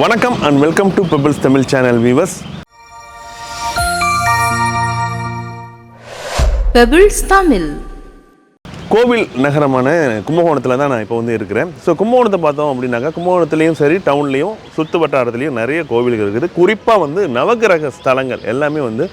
வணக்கம் and welcome to Pebbles Tamil channel viewers Pebbles Tamil கோவில் நகரமான கும்பகோணத்தில் தான் நான் இப்போ வந்து இருக்கிறேன். ஸோ கும்பகோணத்தை பார்த்தோம் அப்படின்னாக்கா கும்பகோணத்துலேயும் சரி டவுன்லேயும் சுற்று வட்டாரத்துலேயும் நிறைய கோவில்கள் இருக்குது. குறிப்பாக வந்து நவகிரக ஸ்தலங்கள் எல்லாமே வந்து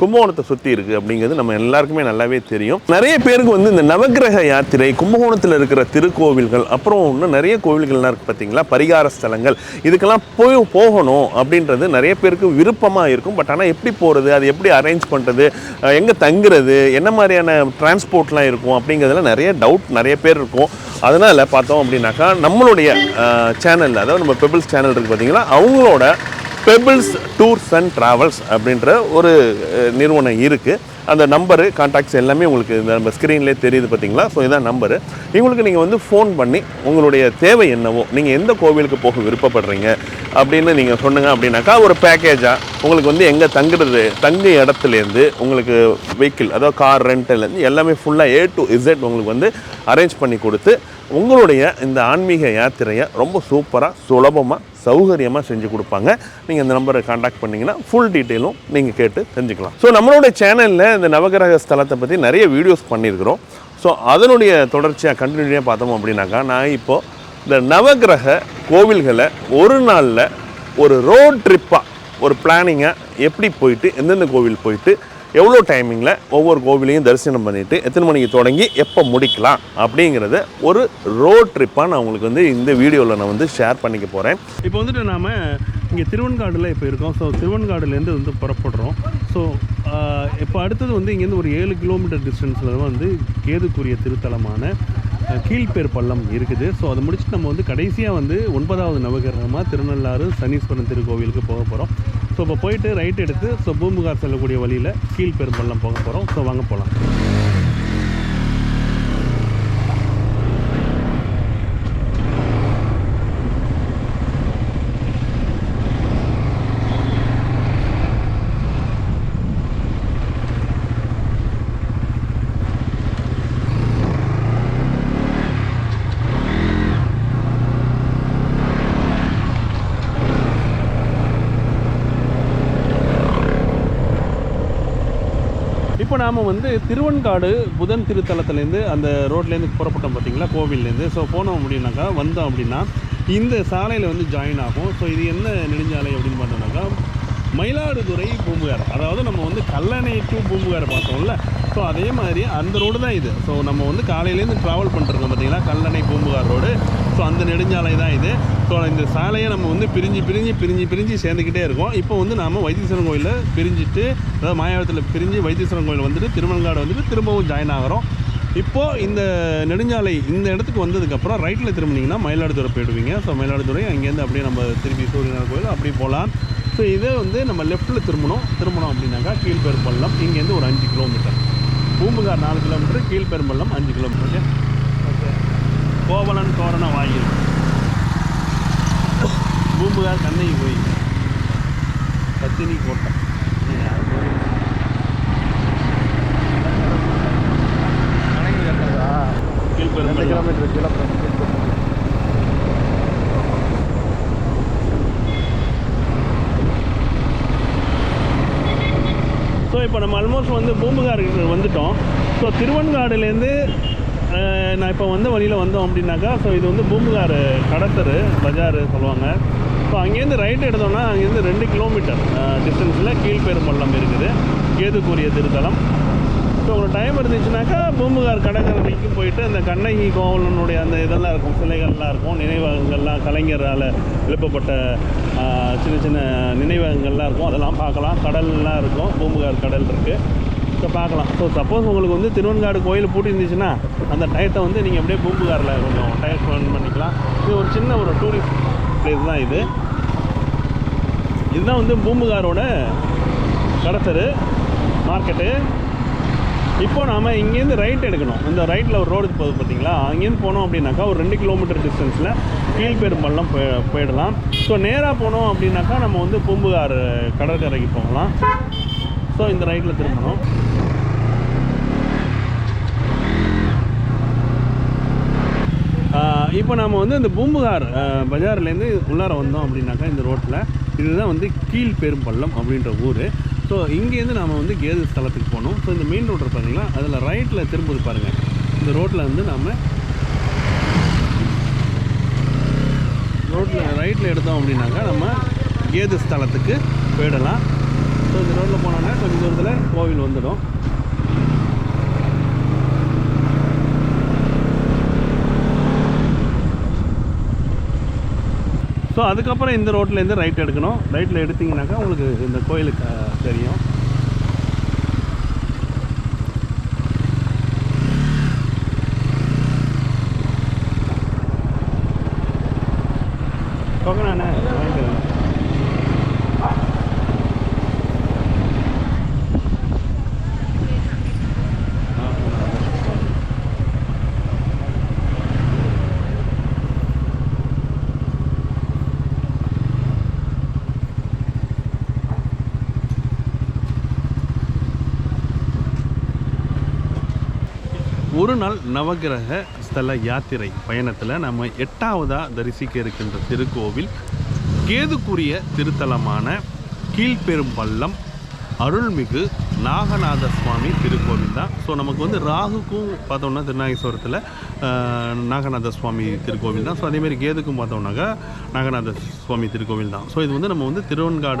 கும்பகோணத்தை சுற்றி இருக்குது அப்படிங்கிறது நம்ம எல்லாருக்குமே நல்லாவே தெரியும். நிறைய பேருக்கு வந்து இந்த நவகிரக யாத்திரை கும்பகோணத்தில் இருக்கிற திருக்கோவில்கள் அப்புறம் இன்னும் நிறைய கோவில்கள்லாம் இருக்குது பார்த்தீங்களா பரிகார ஸ்தலங்கள். இதுக்கெல்லாம் போய் போகணும் அப்படின்றது நிறைய பேருக்கு விருப்பமாக இருக்கும். பட் ஆனால் எப்படி போகிறது அது எப்படி அரேஞ்ச் பண்ணுறது எங்கே தங்குறது என்ன மாதிரியான டிரான்ஸ்போர்ட்லாம் இருக்கும் அப்படிங்கிறதுல நிறைய டவுட் நிறைய பேர் இருக்கும். அதனால் பார்த்தோம் அப்படின்னாக்கா நம்மளுடைய சேனலில் அதாவது நம்ம பெபிள்ஸ் சேனல் இருக்குது பார்த்தீங்களா அவங்களோட பெபிள்ஸ் டூர்ஸ் அண்ட் ட்ராவல்ஸ் அப்படின்ற ஒரு நிறுவனம் இருக்குது அந்த நம்பரு கான்டாக்ட்ஸ் எல்லாமே உங்களுக்கு இந்த நம்ம ஸ்க்ரீன்லேயே தெரியுது பார்த்தீங்களா ஸோ இதான் நம்பரு இவங்களுக்கு நீங்கள் வந்து ஃபோன் பண்ணி உங்களுடைய தேவை என்னவோ நீங்கள் எந்த கோவிலுக்கு போக விருப்பப்படுறீங்க அப்படின்னு நீங்கள் சொன்னுங்க அப்படின்னாக்கா ஒரு பேக்கேஜாக உங்களுக்கு வந்து எங்கே தங்குறது? தங்கு இடத்துலேருந்து உங்களுக்கு வெஹிக்கிள் அதாவது கார் ரெண்டல்லேருந்து எல்லாமே ஃபுல்லாக ஏ டு இசட் உங்களுக்கு வந்து அரேஞ்ச் பண்ணி கொடுத்து உங்களுடைய இந்த ஆன்மீக யாத்திரையை ரொம்ப சூப்பராக சுலபமாக சௌகரியமாக செஞ்சு கொடுப்பாங்க. நீங்கள் இந்த நம்பரை காண்டாக்ட் பண்ணிங்கன்னா ஃபுல் டீட்டெயிலும் நீங்கள் கேட்டு தெரிஞ்சுக்கலாம். ஸோ நம்மளோட சேனலில் இந்த நவகிரக ஸ்தலத்தை பற்றி நிறைய வீடியோஸ் பண்ணியிருக்கிறோம். ஸோ அதனுடைய தொடர்ச்சியாக கண்டினியூட்டியாக பார்த்தோம் அப்படின்னாக்கா நான் இப்போது இந்த நவகிரக கோவில்களை ஒரு நாளில் ஒரு ரோட் ட்ரிப்பாக ஒரு பிளானிங்காக எப்படி போயிட்டு எந்தெந்த கோவில் போயிட்டு எவ்வளோ டைமிங்கில் ஒவ்வொரு கோவிலையும் தரிசனம் பண்ணிவிட்டு எத்தனை மணிக்கு தொடங்கி எப்போ முடிக்கலாம் அப்படிங்கிறத ஒரு ரோட் ட்ரிப்பாக நான் உங்களுக்கு வந்து இந்த வீடியோவில் நான் வந்து ஷேர் பண்ணிக்க போகிறேன் இப்போ வந்துட்டு நாம் இங்கே திருவன்காடில் இப்போ இருக்கோம். ஸோ திருவன்காடுலேருந்து வந்து புறப்படுறோம். ஸோ இப்போ அடுத்தது வந்து இங்கேருந்து ஒரு ஏழு கிலோமீட்டர் டிஸ்டன்ஸில் வந்து கேதுக்குரிய திருத்தலமான கீழ்பேர் பள்ளம் இருக்குது. ஸோ அதை முடிச்சுட்டு நம்ம வந்து கடைசியாக வந்து ஒன்பதாவது நவகிரகமாக திருநள்ளாறு சனீஸ்வரன் திருக்கோவிலுக்கு போக போகிறோம் ஸோ இப்போ போயிட்டு ரைட் எடுத்து ஸோ பூம்புகார் செல்லக்கூடிய வழியில் கீழ்பேர் பள்ளம் போக போகிறோம் ஸோ வாங்க போகலாம் நாம் வந்து திருவன்காடு புதன் திருத்தலத்துலேருந்து அந்த ரோட்லேருந்து புறப்பட்டோம் பார்த்தீங்களா? கோவில்லேருந்து ஸோ போனோம் அப்படின்னாக்கா வந்தோம் அப்படின்னா இந்த சாலையில் வந்து ஜாயின் ஆகும். ஸோ இது என்ன நெடுஞ்சாலை அப்படின்னு பார்த்தோம்னாக்கா மயிலாடுதுறை பூம்புகார். அதாவது நம்ம வந்து கல்லணை டு பூம்புகார் பார்த்தோம்ல. ஸோ அதே மாதிரி அந்த ரோடு தான் இது. ஸோ நம்ம வந்து காலையிலேருந்து ட்ராவல் பண்ணிருக்கோம் பார்த்தீங்களா? கல்லணை பூம்புகார் ரோடு ஸோ அந்த நெடுஞ்சாலை தான் இது. ஸோ இந்த சாலையை நம்ம வந்து பிரிஞ்சு பிரிஞ்சு பிரிஞ்சு பிரிஞ்சு சேர்ந்துக்கிட்டே இருக்கோம். இப்போ வந்து நாம் வைத்தீஸ்வரன் கோயிலில் பிரிஞ்சுட்டு அதாவது மாயாவரத்தில் பிரிஞ்சு வைத்தீஸ்வரன் கோயில் வந்துட்டு திருமணங்காடு வந்துட்டு திரும்பவும் ஜாயின் ஆகிறோம். இப்போது இந்த நெடுஞ்சாலை இந்த இடத்துக்கு வந்ததுக்கப்புறம் ரைட்டில் திரும்பினீங்கன்னா மயிலாடுதுறை போயிடுவீங்க. ஸோ மயிலாடுதுறை அங்கேருந்து அப்படியே நம்ம திருப்பி சூரியனார் கோயில் அப்படி போகலாம். ஸோ இதே வந்து நம்ம லெஃப்ட்டில் திரும்பணும். திரும்பணும் அப்படின்னாக்கா கீழ்பெரும்பள்ளம். இங்கேருந்து ஒரு அஞ்சு கிலோமீட்டர் பூம்புகார் நாலு கிலோமீட்டர் கீழ்பெரும்பள்ளம் அஞ்சு கிலோமீட்டர் ஓகே கோவலன் தோரண வாயில். பூம்புகார் கண்ணகி கோயில் பத்தினி கோட்டை கீழ்பெரும்பள்ளம். ஸோ இப்போ நம்ம ஆல்மோஸ்ட் வந்து பூம்புகாருக்கு வந்துட்டோம். ஸோ திருவன்காடுலேருந்து நான் இப்போ வந்த வழியில் வந்தோம் அப்படின்னாக்கா ஸோ இது வந்து பூம்புகார் கடத்தரு பஜார் சொல்லுவாங்க. ஸோ அங்கேருந்து ரைட் எடுத்தோம்னா அங்கேருந்து ரெண்டு கிலோமீட்டர் டிஸ்டன்ஸில் கீழ்பெரும்பள்ளம் இருக்குது. கேதுக்குரிய திருத்தலம். ஸோ உங்களுக்கு டைம் இருந்துச்சுனாக்கா பூம்புகார் கடற்கரைக்கும் போயிட்டு அந்த கண்ணகி கோவலனுடைய அந்த இதெல்லாம் இருக்கும் சிலைகள்லாம் இருக்கும். நினைவகங்கள்லாம் கலைஞரால் எழுப்பப்பட்ட சின்ன சின்ன நினைவகங்கள்லாம் இருக்கும். அதெல்லாம் பார்க்கலாம். கடல்லாம் இருக்கும். பூம்புகார் கடல் இருக்குது ஸோ பார்க்கலாம். ஸோ சப்போஸ் உங்களுக்கு வந்து திருவன்காடு கோயில் பூட்டி இருந்துச்சுன்னா அந்த டயத்தை வந்து நீங்கள் அப்படியே பூம்புகாரில் கொஞ்சம் டயர் ஸ்பெண்ட் பண்ணிக்கலாம். இது ஒரு சின்ன ஒரு டூரிஸ்ட் பிளேஸ் தான் இது. இதுதான் வந்து பூம்புகாரோட கடத்தரு மார்க்கெட்டு இப்போ நாம் இங்கேருந்து ரைட் எடுக்கணும். இந்த ரைட்டில் ஒரு ரோடு போகுது பார்த்தீங்களா? அங்கேருந்து போனோம் அப்படின்னாக்கா ஒரு ரெண்டு கிலோமீட்டர் டிஸ்டன்ஸில் கீழ்பெரும்பள்ளம் போய் போயிடலாம். ஸோ நேராக போனோம் அப்படின்னாக்கா நம்ம வந்து பூம்புகார் கடற்கரைக்கு போகலாம். ஸோ இந்த ரைட்டில் திரும்பணும். இப்போ நம்ம வந்து இந்த பூம்புகார் பஜார்லேருந்து உள்ளார வந்தோம் அப்படின்னாக்கா இந்த ரோட்டில் இதுதான் வந்து கீழ் பெரும்பள்ளம் அப்படின்ற ஊர். ஸோ இங்கேருந்து நாம் வந்து கேது ஸ்தலத்துக்கு போனோம் ஸோ இந்த மெயின் ரோட்டில் பார்த்தீங்களா அதில் ரைட்டில் திரும்புது பாருங்கள் இந்த ரோட்டில் வந்து நாம் ரோட்டில் ரைட்டில் எடுத்தோம் அப்படின்னாக்கா நம்ம கேது ஸ்தலத்துக்கு போயிடலாம். ஸோ இந்த ரோட்டில் போனோன்னா கொஞ்சம் தூரத்தில் கோவில் வந்துடும். ஸோ அதுக்கப்புறம் இந்த ரோட்லேருந்து ரைட் எடுக்கணும். ரைட்டில் எடுத்தீங்கன்னாக்கா உங்களுக்கு இந்த கோயிலுக்கு தெரியும். ஒரு நாள் நவகிரக ஸ்தல யாத்திரை பயணத்தில் நம்ம எட்டாவதாக தரிசிக்க இருக்கின்ற திருக்கோவில் கேதுக்குரிய திருத்தலமான கீழ்பெரும்பள்ளம் அருள்மிகு நாகநாத சுவாமி திருக்கோவில் தான். ஸோ நமக்கு வந்து ராகுக்கும் பார்த்தோம்னா திருநாகேஸ்வரத்தில் நாகநாத சுவாமி திருக்கோவில் தான். ஸோ அதேமாதிரி கேதுக்கும் பார்த்தோம்னாக்கா நாகநாத சுவாமி திருக்கோவில் தான். ஸோ இது வந்து நம்ம வந்து திருவன்காடு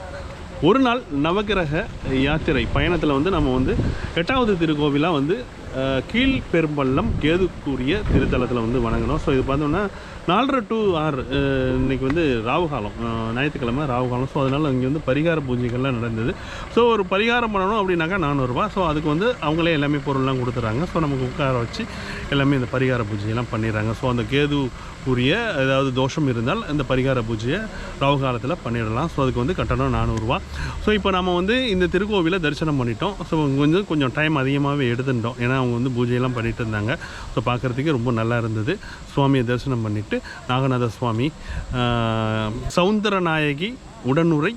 ஒரு நாள் நவகிரக யாத்திரை பயணத்தில் வந்து நம்ம வந்து எட்டாவது திருக்கோவிலாக வந்து கீழ் கீழ்பெரும்பள்ளம் கேதுக்குரிய திருத்தலத்தில் வந்து வணங்கினோம் ஸோ இது பார்த்தோம்னா நாலரை டு ஆறு இன்றைக்கி இன்னைக்கு வந்து ராவுகாலம் ஞாயிற்றுக்கிழமை ராவுகாலம் ஸோ அதனால் இங்கே வந்து பரிகார பூஜைகள்லாம் நடந்தது. ஸோ ஒரு பரிகாரம் பண்ணணும் அப்படின்னாக்கா நானூறுரூவா ஸோ அதுக்கு வந்து அவங்களே எல்லாமே பொருள்லாம் கொடுத்துட்றாங்க ஸோ நமக்கு உட்கார வச்சு எல்லாமே இந்த பரிகார பூஜையெல்லாம் பண்ணிடுறாங்க. ஸோ அந்த கேது உரிய ஏதாவது தோஷம் இருந்தால் இந்த பரிகார பூஜையை ராவு காலத்தில் பண்ணிடலாம். ஸோ அதுக்கு வந்து கட்டணம் நானூறுரூவா ஸோ இப்போ நம்ம வந்து இந்த திருக்கோவிலை தரிசனம் பண்ணிட்டோம். ஸோ கொஞ்சம் கொஞ்சம் டைம் அதிகமாகவே எடுத்துட்டோம். ஏன்னா அவங்க வந்து பூஜையெல்லாம் பண்ணிட்டு இருந்தாங்க. ஸோ பார்க்குறதுக்கு ரொம்ப நல்லா இருந்தது. சுவாமியை தரிசனம் பண்ணிவிட்டு நாகநாத சுவாமி சவுந்தரநாயகி சௌந்தரநாயகி உடனுரை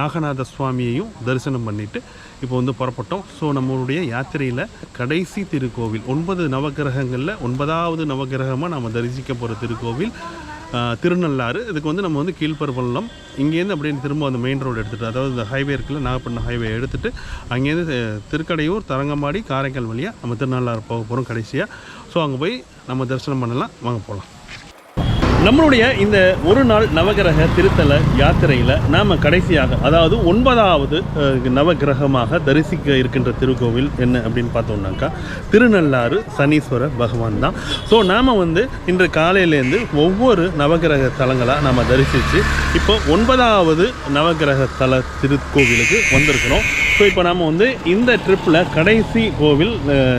நாகநாத சுவாமியையும் தரிசனம் பண்ணிட்டு இப்போ வந்து புறப்பட்டோம். ஸோ நம்மளுடைய யாத்திரையில் கடைசி திருக்கோவில் ஒன்பது நவக்கிரகங்களில் ஒன்பதாவது நவக்கிரகமாக நம்ம தரிசிக்க போகிற திருக்கோவில் திருநள்ளாறு. இதுக்கு வந்து நம்ம வந்து கீழ்பரப்பள்ளம் இங்கேருந்து அப்படியே திரும்ப அந்த மெயின் ரோடு எடுத்துகிட்டு அதாவது இந்த ஹைவே இருக்குல்ல நாகப்பட்டினம் ஹைவே எடுத்துகிட்டு அங்கேருந்து திருக்கடையூர் தரங்கம்பாடி காரைக்கால் வழியாக நம்ம திருநள்ளாறு போக போகிறோம் கடைசியாக ஸோ அங்கே போய் நம்ம தரிசனம் பண்ணலாம். வாங்க போகலாம் நம்மளுடைய இந்த ஒரு நாள் நவகிரக திருத்தல யாத்திரையில் நாம் கடைசியாக அதாவது ஒன்பதாவது நவகிரகமாக தரிசிக்க இருக்கின்ற திருக்கோவில் என்ன அப்படின்னு பார்த்தோம்னாக்கா திருநள்ளாறு சனீஸ்வர பகவான் தான். ஸோ நாம் வந்து இன்று காலையிலேருந்து ஒவ்வொரு நவகிரக தலங்களாக நாம் தரிசித்து இப்போ ஒன்பதாவது நவகிரக தல திருக்கோவிலுக்கு வந்திருக்கிறோம். ஸோ இப்போ நாம் வந்து இந்த ட்ரிப்பில் கடைசி கோவில்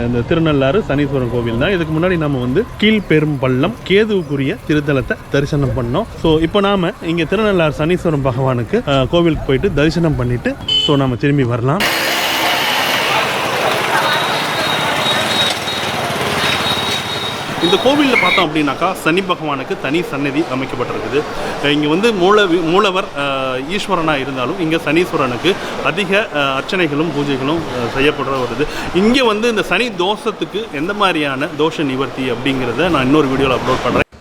இந்த திருநள்ளாறு சனீஸ்வரன் கோவில் தான். இதுக்கு முன்னாடி நம்ம வந்து கீழ்பெரும்பள்ளம் கேதுவுக்குரிய திருத்தலத்தை தரிசனம் பண்ணோம். ஸோ இப்போ நாம இங்கே திருநள்ளாறு சனீஸ்வரன் பகவானுக்கு கோவிலுக்கு போயிட்டு தரிசனம் பண்ணிட்டு ஸோ நம்ம திரும்பி வரலாம். இந்த கோவிலில் பார்த்தோம் அப்படின்னாக்கா சனி பகவானுக்கு தனி சன்னதி அமைக்கப்பட்டிருக்குது. இங்கே வந்து மூல மூலவர் ஈஸ்வரனாக இருந்தாலும் இங்கே சனீஸ்வரனுக்கு அதிக அர்ச்சனைகளும் பூஜைகளும் செய்யப்படுற வருது இங்கே வந்து இந்த சனி தோஷத்துக்கு எந்த மாதிரியான தோஷ நிவர்த்தி அப்படிங்கிறத நான் இன்னொரு வீடியோவில் அப்லோட் பண்ணுறேன்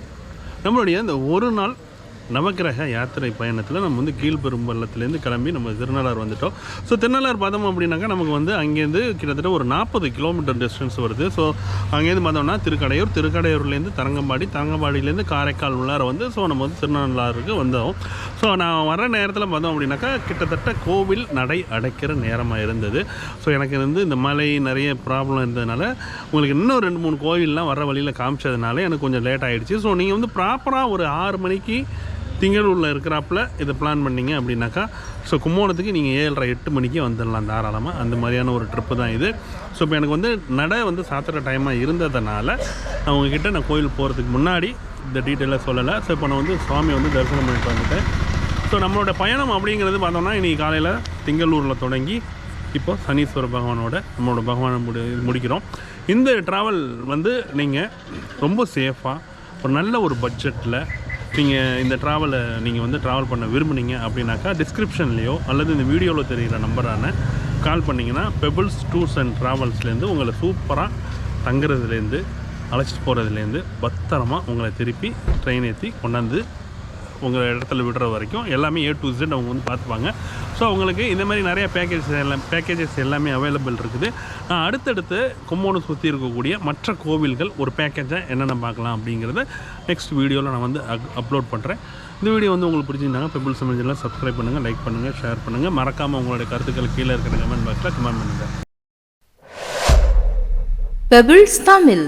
நம்மளுடைய இந்த ஒரு நாள் நவக்கிரக யாத்திரை பயணத்தில் நம்ம வந்து கீழ்பெரும்பள்ளத்துலேருந்து கிளம்பி நம்ம திருநள்ளார் வந்துட்டோம். ஸோ திருநள்ளார் பார்த்தோம் அப்படின்னாக்கா நமக்கு வந்து அங்கேருந்து கிட்டத்தட்ட ஒரு நாற்பது கிலோமீட்டர் டிஸ்டன்ஸ் வருது. ஸோ அங்கேருந்து பார்த்தோம்னா திருக்கடையூர் திருக்கடையூர்லேருந்து தரங்கம்பாடி தரங்கம்பாடியிலேருந்து காரைக்கால் உள்ளார வந்து ஸோ நம்ம வந்து திருநள்ளாறுக்கு வந்தோம். ஸோ நான் வர நேரத்தில் பார்த்தோம் அப்படின்னாக்கா கிட்டத்தட்ட கோவில் நடை அடைக்கிற நேரமாக இருந்தது. ஸோ எனக்கு வந்து இந்த மலை நிறைய ப்ராப்ளம் இருந்ததுனால உங்களுக்கு இன்னும் ரெண்டு மூணு கோவில்லாம் வர வழியில் காமிச்சதுனால எனக்கு கொஞ்சம் லேட் ஆகிடுச்சு ஸோ நீங்கள் வந்து ப்ராப்பராக ஒரு ஆறு மணிக்கு திங்களூரில் இருக்கிறாப்புல இதை பிளான் பண்ணீங்க அப்படின்னாக்கா ஸோ கும்போணத்துக்கு நீங்கள் ஏழரை எட்டு மணிக்கு வந்துடலாம் தாராளமாக அந்த மாதிரியான ஒரு ட்ரிப்பு தான் இது. ஸோ இப்போ எனக்கு வந்து நடை வந்து சாத்திர டைமாக இருந்ததுனால நான் உங்ககிட்ட நான் கோயில் போகிறதுக்கு முன்னாடி இந்த டீட்டெயிலாக சொல்லலை. ஸோ இப்போ நான் வந்து சுவாமி வந்து தரிசனம் பண்ணிட்டு வந்துட்டேன். ஸோ நம்மளோட பயணம் அப்படிங்கிறது பார்த்தோம்னா இன்றைக்கி காலையில் திங்களூரில் தொடங்கி இப்போ சனீஸ்வர பகவானோட நம்மளோட பகவானை முடி முடிக்கிறோம். இந்த ட்ராவல் வந்து நீங்கள் ரொம்ப சேஃபாக ஒரு நல்ல ஒரு பட்ஜெட்டில் நீங்கள் இந்த ட்ராவலை நீங்கள் வந்து ட்ராவல் பண்ண விரும்புனீங்க அப்படின்னாக்கா டிஸ்கிரிப்ஷன்லேயோ அல்லது இந்த வீடியோவில் தெரிகிற நம்பரான கால் பண்ணிங்கன்னா பெபிள்ஸ் டூர்ஸ் அண்ட் ட்ராவல்ஸ்லேருந்து உங்களை சூப்பராக தங்குறதுலேருந்து அழைச்சிட்டு போகிறதுலேருந்து பத்திரமா உங்களை திருப்பி ட்ரெயின் ஏற்றி கொண்டாந்து உங்கள் இடத்துல விடுற வரைக்கும் எல்லாமே ஏ டு இசட் அவங்க வந்து பார்த்துப்பாங்க. ஸோ அவங்களுக்கு இந்த மாதிரி நிறைய பேக்கேஜ் எல்லாம் பேக்கேஜஸ் எல்லாமே அவைலபிள் இருக்குது. நான் அடுத்தடுத்து கும்போணம் சுற்றி இருக்கக்கூடிய மற்ற கோவில்கள் ஒரு பேக்கேஜை என்னென்ன பார்க்கலாம் அப்படிங்கிறத நெக்ஸ்ட் வீடியோவில் நான் வந்து அப்லோட் பண்ணுறேன் இந்த வீடியோ வந்து உங்களுக்கு பிடிச்சிருந்தாங்க பெபிள் சமைச்செல்லாம் சப்ஸ்கிரைப் பண்ணுங்கள் லைக் பண்ணுங்கள் ஷேர் பண்ணுங்கள் மறக்காமல் உங்களுடைய கருத்துக்கள் கீழே இருக்கிற கமெண்ட் பாக்ஸில் கமெண்ட் பண்ணுங்கள் பெபிள்ஸ் தமிழ்